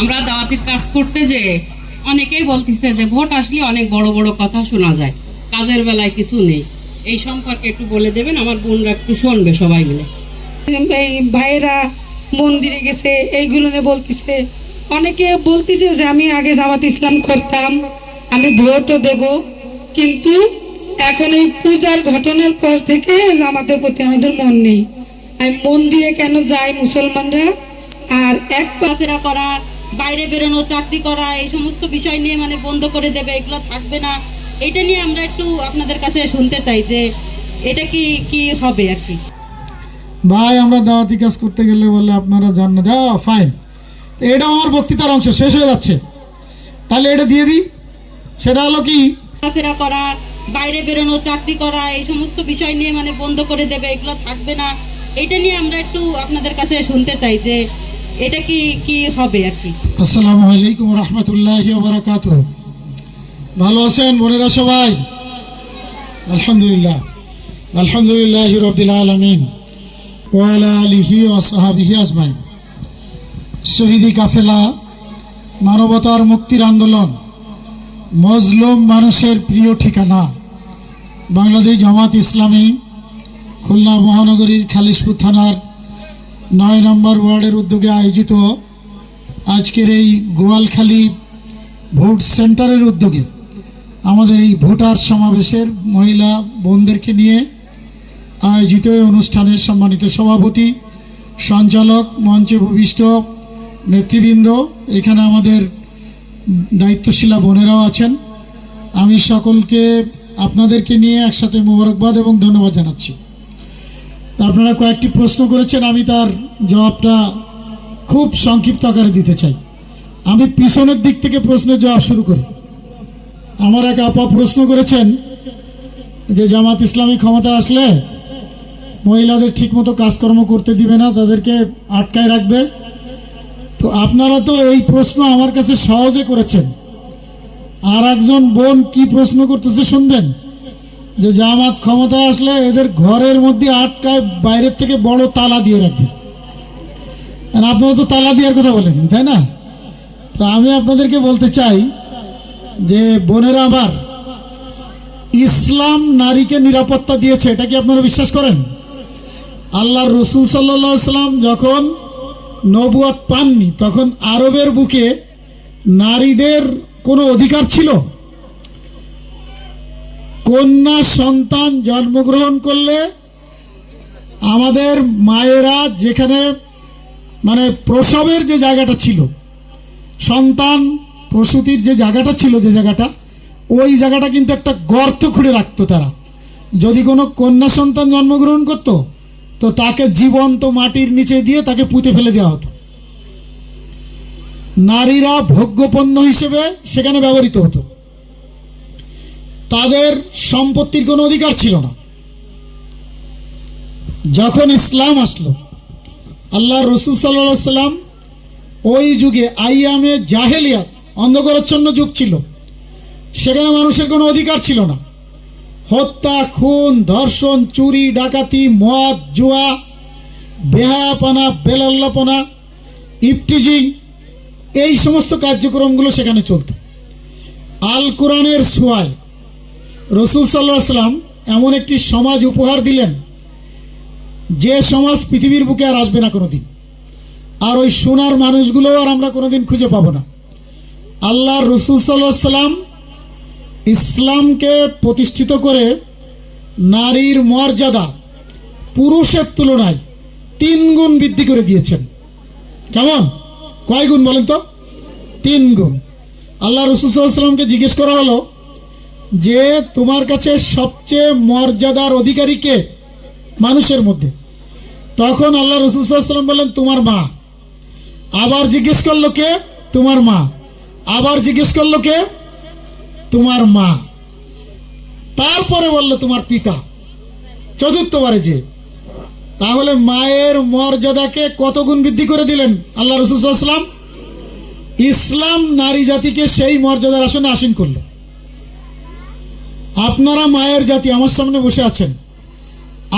আমরা দাওয়াতির কাজ করতে যে অনেকেই বলতেছে যে ভোট আসলে অনেক বড় বড় কথা শোনা যায়। কাজের বেলায় কিছু নেই। এই সম্পর্কে একটু বলে দেবেন আমার বোনরা একটু শুনবে সবাই মিলে। এই ভাইয়েরা মন্দিরে গেছে এইগুলো নিয়ে বলতেছে। অনেকে বলতেছে যে আমি আগে জামাত ইসলাম করতাম আমি ভোটও দেব কিন্তু এখন এই পূজার ঘটনার পর থেকে জামাতের প্রতি আমাদের মন নেই। আমি মন্দিরে কেন যাই মুসলমানরা? আর এক পা- চলাফেরা করা বাইরে বেরোনো চাকরি করা এই সমস্ত বিষয় নিয়ে মানে বন্ধ করে দেবে এগুলো থাকবে না। এটা নিয়ে আমরা একটু আপনাদের কাছে শুনতে চাই যে এটা কি কি হবে আর কি। ভাই আমরা দাওয়াতি কাজ করতে গেলে বলে আপনারা জান না। যাও ফাইন এটা আমার বক্তৃতার অংশ শেষ হয়ে যাচ্ছে। তাহলে এটা দিয়ে দিই। সেটা হলো কি? চলাফেরা করা বাইরে বেরোনো চাকরি করা এই সমস্ত বিষয় নিয়ে মানে বন্ধ করে দেবে এগুলো থাকবে না। এটা নিয়ে আমরা একটু আপনাদের কাছে শুনতে চাই যে এটা কি কি হবে আর কি? আসসালামু আলাইকুম রহমতুল্লাহ বারাকাত ভালো আছেন বোনেরা সবাই? আলহামদুলিল্লাহ। আলহামদুলিল্লাহ রবিল আলমিন। ওয়ালা আলিহি ওয়াসাহাবিহি আজমাইন। শহীদি কাফেলা, মানবতার মুক্তির আন্দোলন, মজলুম মানুষের প্রিয় ঠিকানা, বাংলাদেশ জামাত ইসলামী, খুলনা মহানগরীর খালিশপুর থানার নয় নম্বর ওয়ার্ডের উদ্যোগে আয়োজিত আজকের এই গোয়ালখালী ভোট সেন্টারের উদ্যোগে আমাদের এই ভোটার সমাবেশের মহিলা বোনদেরকে নিয়ে আয়োজিত অনুষ্ঠানের সম্মানিত সভাপতি, সঞ্চালক মঞ্চে ভূমিষ্ঠ নেতৃবৃন্দ, এখানে আমাদের দায়িত্বশীলা বোনেরাও আছেন। আমি সকলকে আপনাদেরকে নিয়ে একসাথে মোবারকবাদ এবং ধন্যবাদ জানাচ্ছি। আপনারা কয়েকটি প্রশ্ন করেছেন, আমি তার জবাবটা খুব সংক্ষিপ্ত আকারে দিতে চাই। আমি পিছনের দিক থেকে প্রশ্নের জবাব শুরু করি। আমার এক আপা প্রশ্ন করেছেন যে, জামাত ইসলামী ক্ষমতা আসলে মহিলাদের ঠিকমতো কাজকর্ম করতে দিবে না, তাদেরকে আটকায় রাখবে। তো আপনারা তো এই প্রশ্ন আমার কাছে সহজে করেছেন। আর একজন বোন কি প্রশ্ন করতেছে শুনবেন? যে জামাত ক্ষমতায় আসলে এদের ঘরের মধ্যে আটকায় বাইরের থেকে বড় তালা দিয়ে রাখবে। আপনারা তো তালা দেওয়ার কথা বলেন তাই না? তো আমি আপনাদেরকে বলতে চাই যে, বোনেরা আবার ইসলাম নারীকে নিরাপত্তা দিয়েছে, এটা কি আপনারা বিশ্বাস করেন? আল্লাহ রসুল সাল্লাম যখন নবুয়াত পাননি, তখন আরবের বুকে নারীদের কোনো অধিকার ছিল? কন্যা সন্তান জন্মগ্রহণ করলে আমাদের মায়েরা যেখানে মানে প্রসবের যে জায়গাটা ছিল, সন্তান প্রসূতির যে জায়গাটা ছিল যে জায়গাটা, ওই জায়গাটা কিন্তু একটা গর্ত খুঁড়ে রাখতো তারা। যদি কোনো কন্যা সন্তান জন্মগ্রহণ করত, তো তাকে জীবন্ত মাটির নিচে দিয়ে তাকে পুঁতে ফেলে দেওয়া হতো। নারীরা ভোগ্যপণ্য হিসেবে সেখানে ব্যবহৃত হতো। তাদের সম্পত্তির কোনো অধিকার ছিল না। যখন ইসলাম আসলো আল্লাহ রসুল সাল্লাহ সাল্লাম ওই যুগে আইয়ামে জাহেলিয়াত, অন্ধকারচ্ছন্ন যুগ ছিল। সেখানে মানুষের কোনো অধিকার ছিল না। হত্যা, খুন, ধর্ষণ, চুরি, ডাকাতি, মদ, জুয়া, বেহায়াপনা, বেলাল্লাপনা ইফটিজিং এই সমস্ত কার্যক্রমগুলো সেখানে চলত। আল কোরআনের সোয়ায় রসুল সাল্লাম এমন একটি সমাজ উপহার দিলেন, যে সমাজ পৃথিবীর বুকে আর আসবে না কোনোদিন। আর ওই সোনার মানুষগুলো আর আমরা কোনোদিন খুঁজে পাবো না। আল্লাহ রসুল সাল্লাম ইসলামকে প্রতিষ্ঠিত করে নারীর মর্যাদা পুরুষের তুলনায় তিন গুণ বৃদ্ধি করে দিয়েছেন। কেমন? কয় গুণ বলেন তো? তিন গুণ। আল্লাহ রসুল সাল্লাহ সাল্লামকে জিজ্ঞেস করা হলো যে তোমার কাছে সবচেয়ে মর্যাদার অধিকারী কে? মানুষের মধ্যে। তখন আল্লাহ রসুল সাল্লাম বললেন, তোমার মা। আবার জিজ্ঞেস করল কে? তোমার মা। আবার জিজ্ঞেস করল কে? তোমার মা। তারপরে বলল, তোমার পিতা। চতুর্থবারে যে। তাহলে মায়ের মর্যাদাকে কত গুণ বৃদ্ধি করে দিলেন আল্লাহ রসুলাম ইসলাম নারী জাতিকে সেই মর্যাদার আসনে আসীন করল। আপনারা মায়ের জাতি, আমার সামনে বসে আছেন।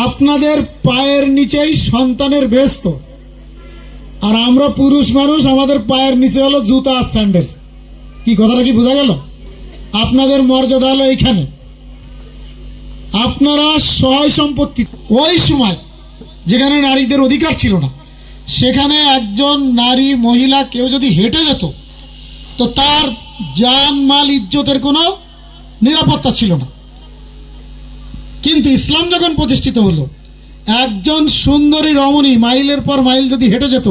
আপনাদের পায়ের নিচেই সন্তানের ব্যস্ত আর আমরা পুরুষ মানুষ, আমাদের পায়ের নিচে হলো জুতা আর স্যান্ডেল। কি কথাটা কি বোঝা গেল? আপনাদের মর্যাদা হলো এইখানে। আপনারা সহায় সম্পত্তি। ওই সময় যেখানে নারীদের অধিকার ছিল না, সেখানে একজন নারী, মহিলা কেউ যদি হেঁটে যেত, তো তার জান, মাল, ইজ্জতের কোনো নিরাপত্তা ছিল না। কিন্তু ইসলাম যখন প্রতিষ্ঠিত হলো, একজন সুন্দরী রমণী মাইলের পর মাইল যদি হেঁটে যেত,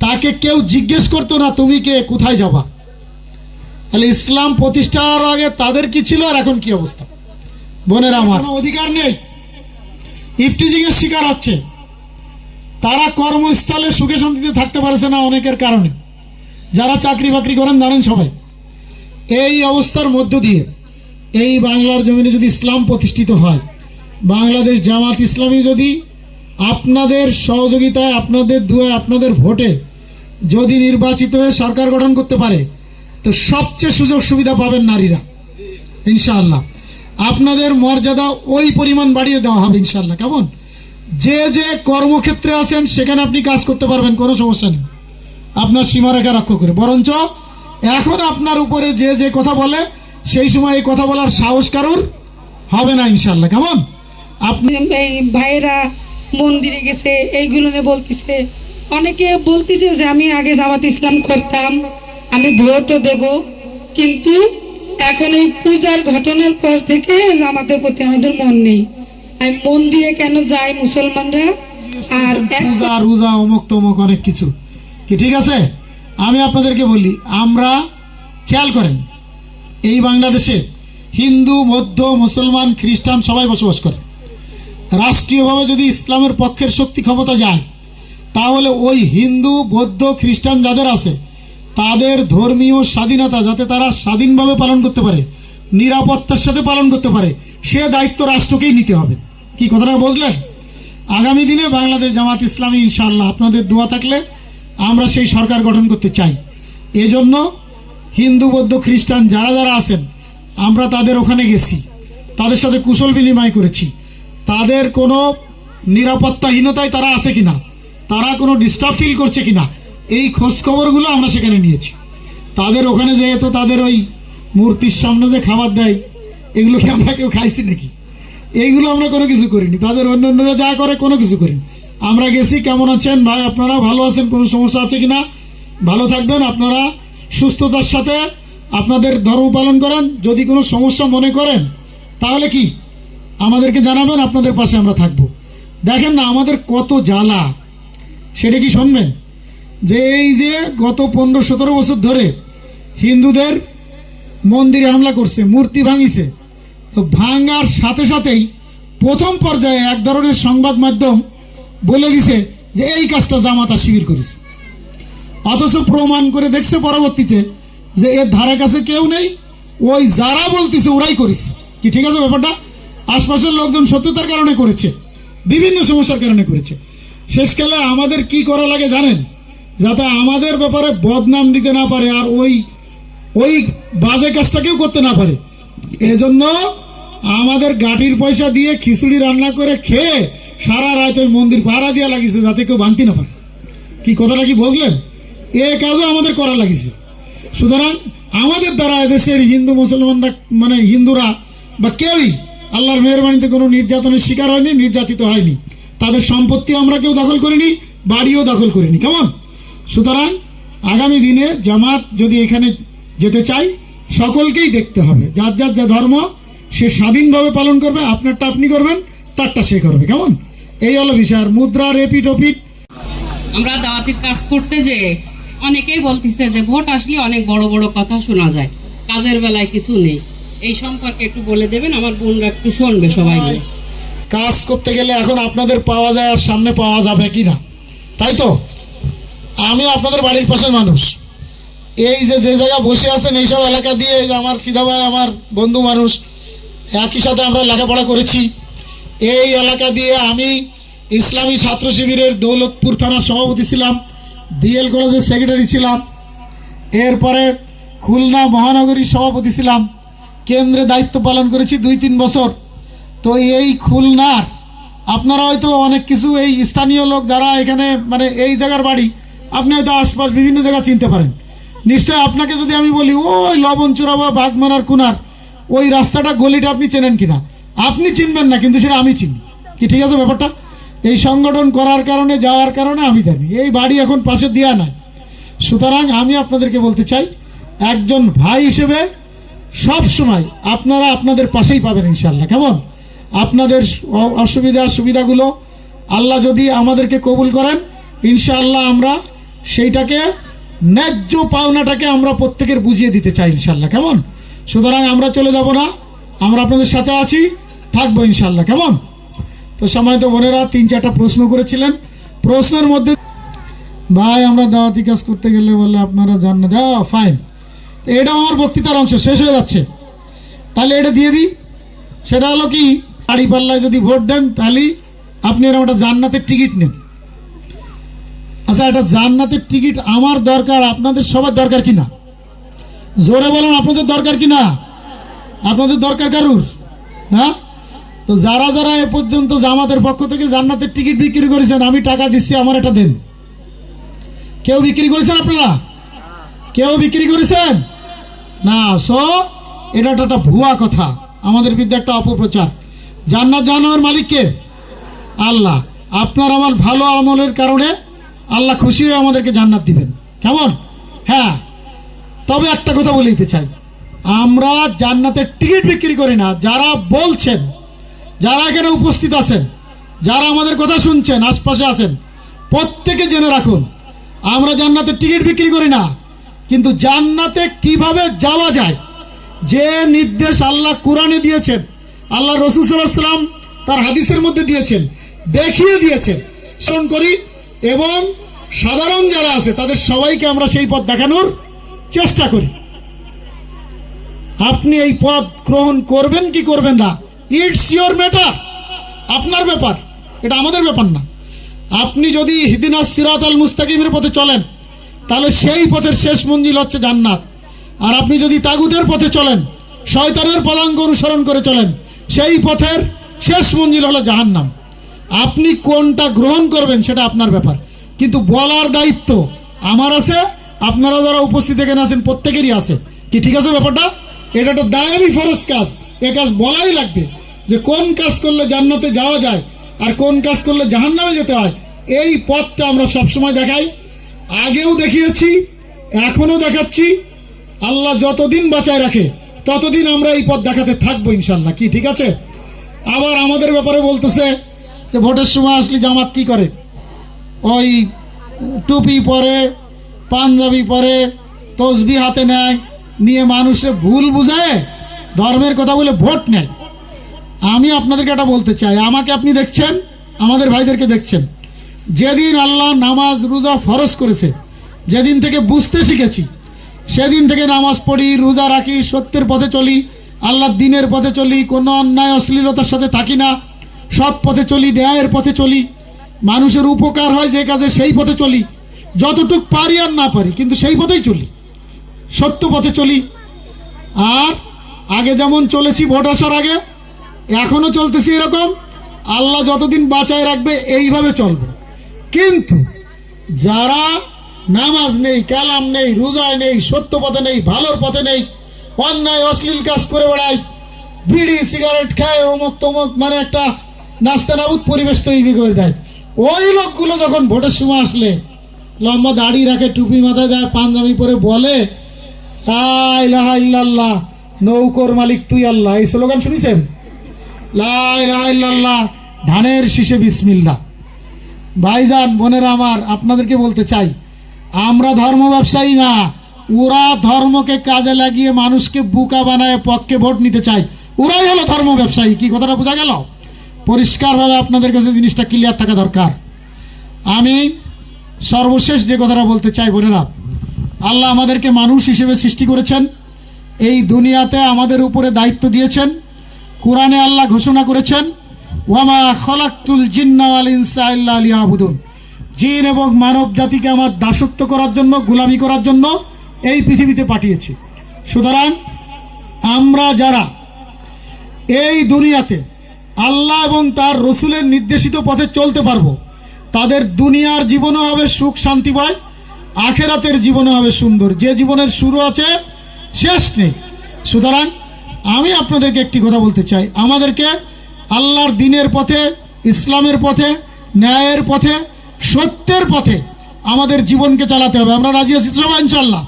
তাকে কেউ জিজ্ঞেস করতো না, তুমি কে? কোথায় যাবা? তাহলে ইসলাম প্রতিষ্ঠার আগে তাদের কি ছিল আর এখন কি অবস্থা? বোনেরা আমার অধিকার নেই। ইফটিজিং এর শিকার হচ্ছে। তারা কর্মস্থলে সুখে শান্তিতে থাকতে পারছে না অনেকের কারণে। যারা চাকরি বাকরি করেন জানেন সবাই, এই অবস্থার মধ্য দিয়ে এই বাংলার জমিনে যদি ইসলাম প্রতিষ্ঠিত হয়, বাংলাদেশ জামাত ইসলামী যদি আপনাদের সহযোগিতায়, আপনাদের দুয়ে আপনাদের ভোটে যদি নির্বাচিত হয়ে সরকার গঠন করতে পারে, তো সবচেয়ে সুযোগ সুবিধা পাবেন নারীরা, ইনশাআল্লাহ। আপনাদের মর্যাদা ওই পরিমাণ বাড়িয়ে দেওয়া হবে, ইনশাআল্লাহ। কেমন? যে যে কর্মক্ষেত্রে আছেন, সেখানে আপনি কাজ করতে পারবেন, কোনো সমস্যা নেই। আপনার সীমারেখা রক্ষা করে। বরঞ্চ এখন আপনার উপরে যে যে কথা বলে সেই সময় এই কথা বলার সাহস কারোর? হবে না ইনশাল্লাহ কেমন? আপনি এই ভাইয়েরা মন্দিরে গেছে এইগুলো নিয়ে বলতেছে। অনেকে বলতেছে যে আমি আগে জামাত ইসলাম করতাম আমি ভোটও দেব কিন্তু এখন এই পূজার ঘটনার পর থেকে জামাতের প্রতি আমাদের মন নেই। আমি মন্দিরে কেন যাই মুসলমানরা? আর পূজা রোজা অমুক তমুক অনেক কিছু। কি ঠিক আছে? আমি আপনাদেরকে বলি আমরা খেয়াল করেন এই বাংলাদেশে হিন্দু, মধ্য, মুসলমান, খ্রিস্টান সবাই বসবাস করে। রাষ্ট্রীয়ভাবে যদি ইসলামের পক্ষের শক্তি ক্ষমতা যায়, তাহলে ওই হিন্দু, বৌদ্ধ, খ্রিস্টান যাদের আছে, তাদের ধর্মীয় স্বাধীনতা যাতে তারা স্বাধীনভাবে পালন করতে পারে, নিরাপত্তার সাথে পালন করতে পারে, সে দায়িত্ব রাষ্ট্রকেই নিতে হবে। কি কথাটা বুঝলেন? আগামী দিনে বাংলাদেশ জামাত ইসলামী ইনশাআল্লাহ আপনাদের দোয়া থাকলে আমরা সেই সরকার গঠন করতে চাই। এজন্য হিন্দু, বৌদ্ধ, খ্রিস্টান যারা যারা আছেন, আমরা তাদের ওখানে গেছি। তাদের সাথে কুশল বিনিময় করেছি। তাদের কোনো নিরাপত্তাহীনতায় তারা আছে কিনা, তারা কোনো ডিস্টার্ব ফিল করছে কিনা, এই খোঁজ খবরগুলো আমরা সেখানে নিয়েছি। তাদের ওখানে যেহেতু তাদের ওই মূর্তির সামনে যে খাবার দেয়, এগুলো কি আমরা কেউ খাইছি নাকি? এইগুলো আমরা কোনো কিছু করিনি। তাদের অন্য অন্যরা যা করে কোনো কিছু করিনি। আমরা গেছি, কেমন আছেন? ভাই আপনারা ভালো আছেন? কোনো সমস্যা আছে কিনা? ভালো থাকবেন, আপনারা সুস্থতার সাথে আপনাদের ধর্ম পালন করেন। যদি কোনো সমস্যা মনে করেন, তাহলে কি? আমাদেরকে জানাবেন, আপনাদের পাশে আমরা থাকব। দেখেন না, আমাদের কত জ্বালা। সেটা কি শুনবেন? যে এই যে গত পনেরো সতেরো বছর ধরে হিন্দুদের মন্দিরে হামলা করছে, মূর্তি ভাঙিছে, তো ভাঙার সাথে সাথেই প্রথম পর্যায়ে এক ধরনের সংবাদ মাধ্যম বলে দিছে যে এই কাজটা জামাতা শিবির করেছে। অথচ প্রমাণ করে দেখছে পরবর্তীতে যে এর ধারে কাছে কেউ নেই, ওই যারা বলতেছে ওরাই করেছে। কি ঠিক আছে ব্যাপারটা? আশপাশের লোকজন সত্যতার কারণে করেছে, বিভিন্ন সমস্যার কারণে করেছে। শেষকালে আমাদের কি করা লাগে জানেন? যাতে আমাদের ব্যাপারে বদনাম দিতে না পারে আর ওই ওই বাজে কাজটাকেও করতে না পারে। এজন্য আমাদের গাঠির পয়সা দিয়ে খিচুড়ি রান্না করে খেয়ে সারা রাত ওই মন্দির ভাড়া দেওয়া লাগিয়েছে যাতে কেউ ভাঙতে না পারে। কি কথাটা কি বুঝলেন? এ কাজও আমাদের করা লাগিছে। সুতরাং আমাদের দ্বারা এদেশের হিন্দু মুসলমানরা মানে হিন্দুরা বা কেউই আল্লাহর মেহরবানিতে কোনো নির্যাতনের শিকার হয়নি, নির্যাতিত হয়নি। তাদের সম্পত্তি আমরা কেউ দখল করিনি, বাড়িও দখল করিনি। কেমন? সুতরাং আগামী দিনে জামাত যদি এখানে যেতে চাই সকলকেই দেখতে হবে। যার যার যা ধর্ম, সে স্বাধীনভাবে পালন করবে, আপনারটা আপনি করবেন, তারটা সে করবে। কেমন? এই হলো বিষয়। আর মুদ্রা রেপিট ওপিট আমরা দাওয়াতির কাজ করতে যে অনেকেই বলতেছে যে ভোট আসলে অনেক বড় বড় কথা শোনা যায়। কাজের বেলায় কিছু নেই। এই সম্পর্কে একটু বলে দেবেন, আমার বোনরা একটু শুনবে সবাই কাজ করতে গেলে এখন আপনাদের পাওয়া যায় আর সামনে পাওয়া যাবে কি না? তাই তো? আমি আপনাদের বাড়ির পাশের মানুষ। এই যে যে জায়গা বসে আছেন, এইসব এলাকা দিয়ে আমার ফিদা ভাই, আমার বন্ধু মানুষ, একই সাথে আমরা লেখাপড়া করেছি। এই এলাকা দিয়ে আমি ইসলামী ছাত্র শিবিরের দৌলতপুর থানার সভাপতি ছিলাম। বিএল কলেজের সেক্রেটারি ছিলাম। এরপরে খুলনা মহানগরীর সভাপতি ছিলাম। কেন্দ্রে দায়িত্ব পালন করেছি দুই তিন বছর। তো এই খুলনার, আপনারা হয়তো অনেক কিছু এই স্থানীয় লোক যারা এখানে মানে এই জায়গার বাড়ি, আপনি হয়তো আশপাশ বিভিন্ন জায়গা চিনতে পারেন। নিশ্চয় আপনাকে যদি আমি বলি, ওই লবণ চূড়া বা বাঘমারার কুনার, ওই রাস্তাটা গলিটা আপনি চেনেন কিনা? আপনি চিনবেন না, কিন্তু সেটা আমি চিনি। কি, ঠিক আছে ব্যাপারটা? এই সংগঠন করার কারণে, যাওয়ার কারণে আমি জানি। এই বাড়ি এখন পাশে দেওয়া নাই। সুতরাং আমি আপনাদেরকে বলতে চাই, একজন ভাই হিসেবে সব সময় আপনারা আপনাদের পাশেই পাবেন ইনশাল্লাহ কেমন? আপনাদের অসুবিধা, সুবিধাগুলো আল্লাহ যদি আমাদেরকে কবুল করেন, ইনশাআল্লাহ আমরা সেইটাকে, ন্যায্য পাওনাটাকে আমরা প্রত্যেকের বুঝিয়ে দিতে চাই ইনশাল্লাহ কেমন? সুতরাং আমরা চলে যাব না। আমরা আপনাদের সাথে আছি, থাকব ইনশাল্লাহ কেমন? তো সময় তো বোনেরা তিন চারটা প্রশ্ন করেছিলেন। প্রশ্নের মধ্যে ভাই, আমরা দাওয়াতি কাজ করতে গেলে বলে আপনারা জান না। দেওয়া ফাইন এটা আমার বক্তৃতার অংশ, শেষ হয়ে যাচ্ছে। তাহলে এটা দিয়ে দিই। সেটা হলো কি গাড়ি পাল্লায় যদি ভোট দেন তাহলে আপনি এরকম একটা জান্নাতের টিকিট নেন। আচ্ছা এটা জান্নাতের টিকিট আমার দরকার, আপনাদের সবার দরকার কিনা জোরে বলেন, আপনাদের দরকার কিনা আপনাদের দরকার কারুর? হ্যাঁ? তো যারা যারা এ পর্যন্ত জামাতের পক্ষ থেকে জান্নাতের টিকিট বিক্রি করেছেন, আমি টাকা দিচ্ছি, আমার এটা দেন। কেউ বিক্রি করেছেন আপনারা? কেউ বিক্রি করেছেন? না, সো, এটা একটা ভুয়া কথা। আমাদের বিদ্যা একটা অপপ্রচার। জান্নাত জাহান্নামের মালিককে আল্লাহ। আপনার আমার ভালো আমলের কারণে আল্লাহ খুশি হয়ে আমাদেরকে জান্নাত দিবেন। কেমন? হ্যাঁ। তবে একটা কথা বলে দিতে চাই। আমরা জান্নাতের টিকিট বিক্রি করি না, যারা বলছেন যারা এখানে উপস্থিত আছেন, যারা আমাদের কথা শুনছেন, আশপাশে আছেন, প্রত্যেকে জেনে রাখুন, আমরা জান্নাতের টিকিট বিক্রি করি না, কিন্তু জান্নাতে কীভাবে যাওয়া যায়, যে নির্দেশ আল্লাহ কোরআনে দিয়েছেন, আল্লাহ রসুল সাল্লাম তার হাদিসের মধ্যে দিয়েছেন, দেখিয়ে দিয়েছেন। স্মরণ করি এবং সাধারণ যারা আছে, তাদের সবাইকে আমরা সেই পথ দেখানোর চেষ্টা করি। আপনি এই পথ গ্রহণ করবেন কি করবেন না ইটস ইয়োর ম্যাটার আপনার ব্যাপার। এটা আমাদের ব্যাপার না। আপনি যদি হিদিনা সিরাত আল মুস্তাকিমের পথে চলেন, তাহলে সেই পথের শেষ মঞ্জিল হচ্ছে জান্নাত। আর আপনি যদি তাগুদের পথে চলেন, শয়তানের পদাঙ্গ অনুসরণ করে চলেন, সেই পথের শেষ মঞ্জিল হলো জাহান্নাম। আপনি কোনটা গ্রহণ করবেন সেটা আপনার ব্যাপার। কিন্তু বলার দায়িত্ব আমার আছে। আপনারা যারা উপস্থিত এখানে আছেন, প্রত্যেকেরই আছে। কি ঠিক আছে ব্যাপারটা? এটা একটা দায়ামি ফরজ কাজ। এ কাজ বলাই লাগবে যে কোন কাজ করলে জান্নাতে যাওয়া যায় আর কোন কাজ করলে জাহান্নামে যেতে হয়, এই পথটা আমরা সবসময় দেখাই। আগেও দেখিয়েছি এখনও দেখাচ্ছি। আল্লাহ যতদিন বাঁচায় রাখে, ততদিন আমরা এই পথ দেখাতে থাকব ইনশাল্লাহ কি, ঠিক আছে? আবার আমাদের ব্যাপারে বলতেছে যে ভোটের সময় আসলে জামাত কি করে? ওই টুপি পরে, পাঞ্জাবি পরে তসবি হাতে নেয়, নিয়ে মানুষে ভুল বুঝায় ধর্মের কথা বলে ভোট নেয়। আমি আপনাদেরকে এটা বলতে চাই। আমাকে আপনি দেখছেন, আমাদের ভাইদেরকে দেখছেন। যেদিন আল্লাহ নামাজ, রোজা ফরজ করেছে, যেদিন থেকে বুঝতে শিখেছি, সেদিন থেকে নামাজ পড়ি, রোজা রাখি, সত্যের পথে চলি আল্লাহর দিনের পথে চলি, কোনো অন্যায়, অশ্লীলতার সাথে থাকি না, সৎ পথে চলি, ন্যায়ের পথে চলি, মানুষের উপকার হয় যে কাজে, সেই পথে চলি, যতটুক পারি আর না পারি, কিন্তু সেই পথেই চলি, সত্য পথে চলি, আর আগে যেমন চলেছি ভোট আসার আগে, এখনও চলতেছি এরকম। আল্লাহ যতদিন বাঁচায় রাখবে, এইভাবে চলবে। কিন্তু যারা নামাজ নেই, কালাম নেই রোজায় নেই, সত্য পথে নেই, ভালোর পথে নেই, অন্যায়, অশ্লীল কাজ করে বেড়ায়, বিড়ি, সিগারেট খায়, অমুক তমুক মানে একটা নাস্তা নাস্তানাবুদ পরিবেশ তৈরি করে দেয়। ওই লোকগুলো যখন ভোটের সময় আসলে, লম্বা দাড়ি রাখে, টুপি মাথায় দেয়, পাঞ্জাবি পরে বলে ইল্লাল্লাহ নৌকর মালিক তুই আল্লাহ, এই স্লোগান শুনেছেন? লা ইলাহা ইল্লাল্লাহ, ধানের শীষে বিসমিল্লাহ। ভাইজান, বোনেরা আমার, আপনাদেরকে বলতে চাই, আমরা ধর্ম ব্যবসায়ী না, ওরা ধর্মকে কাজে লাগিয়ে মানুষকে বুকা বানায় পক্ষে ভোট নিতে চায়। ওরাই হলো ধর্ম ব্যবসায়ী, কি কথাটা বোঝা গেল? পরিষ্কারভাবে আপনাদের কাছে জিনিসটা ক্লিয়ার থাকা দরকার। আমি সর্বশেষ যে কথাটা বলতে চাই, বোনেরা, আল্লাহ আমাদেরকে মানুষ হিসেবে সৃষ্টি করেছেন। এই দুনিয়াতে আমাদের উপরে দায়িত্ব দিয়েছেন। কোরআনে আল্লাহ ঘোষণা করেছেন, ওয়ামা খলাক্তুল জিন্নাওয়াল ইনসা ইল্লা লিয়াবুদুন। জিন এবং মানব জাতিকে আমার দাসত্ব করার জন্য, গোলামি করার জন্য এই পৃথিবীতে পাঠিয়েছি। সুতরাং আমরা যারা এই দুনিয়াতে আল্লাহ এবং তার রসুলের নির্দেশিত পথে চলতে পারব, তাদের দুনিয়ার জীবনও হবে সুখ শান্তিময় আখেরাতের জীবনও হবে সুন্দর। যে জীবনের শুরু আছে শেষ নেই। সুতরাং আমি আপনাদেরকে একটি কথা বলতে চাই। আমাদেরকে আল্লাহর দিনের পথে, ইসলামের পথে, ন্যায়ের পথে, সত্যের পথে আমাদের জীবনকে চালাতে হবে। আমরা রাজি আছি তো সবাই ইনশাল্লাহ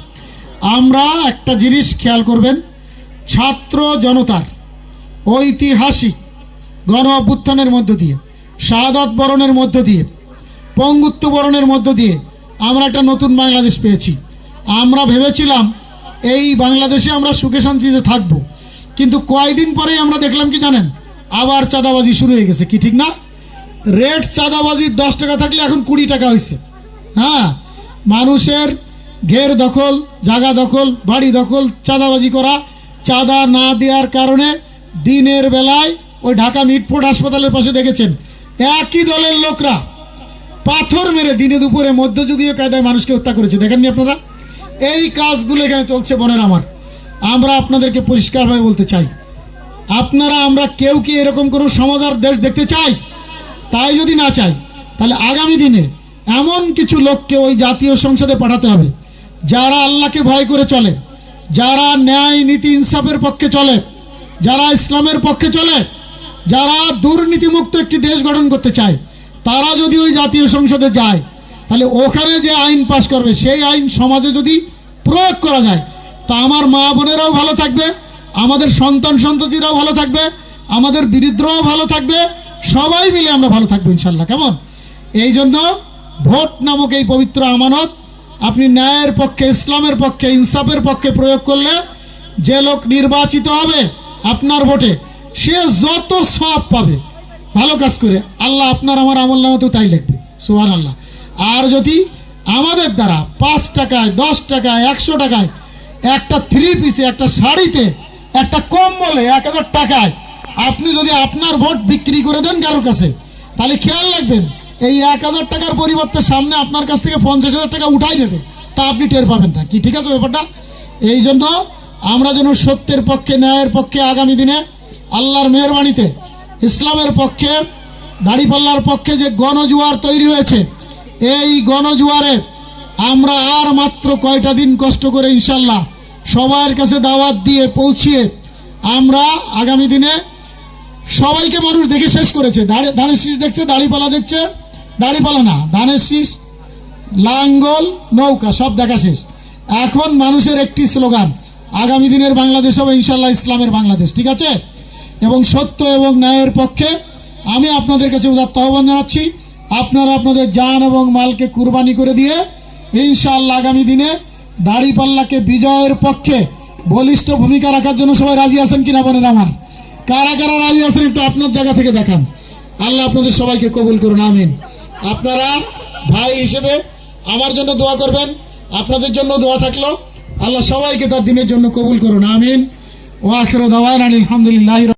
আমরা একটা জিনিস খেয়াল করবেন, ছাত্র জনতার ঐতিহাসিক গণ অভ্যুত্থানের মধ্য দিয়ে, শাহাদত বরণের মধ্য দিয়ে, পঙ্গুত্ব বরণের মধ্য দিয়ে আমরা একটা নতুন বাংলাদেশ পেয়েছি। আমরা ভেবেছিলাম এই বাংলাদেশে আমরা সুখে শান্তিতে থাকব। কিন্তু কয়দিন পরেই আমরা দেখলাম কি জানেন? আবার চাঁদাবাজি শুরু হয়ে গেছে, কি ঠিক না? রেট চাঁদাবাজি দশ টাকা থাকলে এখন কুড়ি টাকা হয়েছে হ্যাঁ মানুষের ঘের দখল জাগা দখল, বাড়ি দখল, চাঁদাবাজি করা, চাঁদা না দেওয়ার কারণে দিনের বেলায় ওই ঢাকা মিটফোর্ড হাসপাতালের পাশে দেখেছেন, একই দলের লোকরা পাথর মেরে দিনে দুপুরে মধ্যযুগীয় কায়দায় মানুষকে হত্যা করেছে। দেখেননি আপনারা? এই কাজগুলো এখানে চলছে বোনের আমার। আমরা আপনাদেরকে পরিষ্কারভাবে বলতে চাই। আপনারা, আমরা কেউ কি এরকম কোনো সমাধার দেশ দেখতে চাই? তাই যদি না চাই, তাহলে আগামী দিনে এমন কিছু লোককে ওই জাতীয় সংসদে পাঠাতে হবে, যারা আল্লাহকে ভয় করে চলে, যারা ন্যায়, নীতি, ইনসাফের পক্ষে চলে, যারা ইসলামের পক্ষে চলে, যারা দুর্নীতিমুক্ত একটি দেশ গঠন করতে চায়, তারা যদি ওই জাতীয় সংসদে যায় তাহলে ওখানে যে আইন পাশ করবে, সেই আইন সমাজে যদি প্রয়োগ করা যায়, তা আমার মা বোনেরাও ভালো থাকবে, আমাদের সন্তান সন্ততিরাও ভালো থাকবে, আমাদের বিরুদ্ধরাও ভালো থাকবে, সবাই মিলে আমরা ভালো থাকব ইনশাল্লাহ কেমন? এই জন্য ভোট নামক এই পবিত্র আমানত আপনি ন্যায়ের পক্ষে, ইসলামের পক্ষে, ইনসাফের পক্ষে প্রয়োগ করলে যে লোক নির্বাচিত হবে আপনার ভোটে, সে যত সব পাবে। ভালো কাজ করে, আল্লাহ আপনার আমার আমল নামতেও তাই লিখবে। সোহান আল্লাহ আর যদি আমাদের দ্বারা পাঁচ টাকায়, দশ টাকায়, একশো টাকায়, একটা থ্রি পিসে একটা শাড়িতে, একটা কম্বলে এক হাজার টাকায় আপনি যদি আপনার ভোট বিক্রি করে দেন কারোর কাছে, তাহলে খেয়াল রাখবেন, এই এক হাজার টাকার পরিবর্তে সামনে আপনার কাছ থেকে পঞ্চাশ হাজার টাকা উঠাই নেবে, তা আপনি টের পাবেন না। কি ঠিক আছে ব্যাপারটা? এই জন্য আমরা যেন সত্যের পক্ষে, ন্যায়ের পক্ষে আগামী দিনে আল্লাহর মেহরবানিতে, ইসলামের পক্ষে দাড়িপাল্লার পক্ষে যে গণজুয়ার তৈরি হয়েছে এই গণজুয়ারে আমরা আর মাত্র কয়টা দিন কষ্ট করে ইনশাল্লাহ সবার কাছে দাওয়াত দিয়ে পৌঁছিয়ে আমরা আগামী দিনে সবাইকে মানুষ দেখে শেষ করেছে। ধানের শীষ দেখছে, দাড়িপালা দেখছে। দাড়িপালা না, ধানের শীষ, লাঙ্গল, নৌকা, সব দেখা শেষ। এখন মানুষের একটি স্লোগান, আগামী দিনের বাংলাদেশ হবে ইনশাল্লাহ ইসলামের বাংলাদেশ, ঠিক আছে? এবং সত্য এবং ন্যায়ের পক্ষে আমি আপনাদের কাছে উদাত্ত আহ্বান জানাচ্ছি। আপনারা আপনাদের জান এবং মালকে কুরবানি করে দিয়ে ইনশাআল্লাহ আগামী দিনে দাড়িপাল্লাকে বিজয়ের পক্ষে বলিষ্ঠ ভূমিকা রাখার জন্য সবাই রাজি আছেন কিনা বলেন আমার? কারা কারা রাজি আছেন একটু আপনার জায়গা থেকে দেখান। আল্লাহ আপনাদের সবাইকে কবুল করুন, আমিন। আপনারা ভাই হিসেবে আমার জন্য দোয়া করবেন, আপনাদের জন্য দোয়া থাকল। আল্লাহ সবাইকে তার দিনের জন্য কবুল করুন, আমিন। ও আখের দাওয়ান আলহামদুলিল্লাহ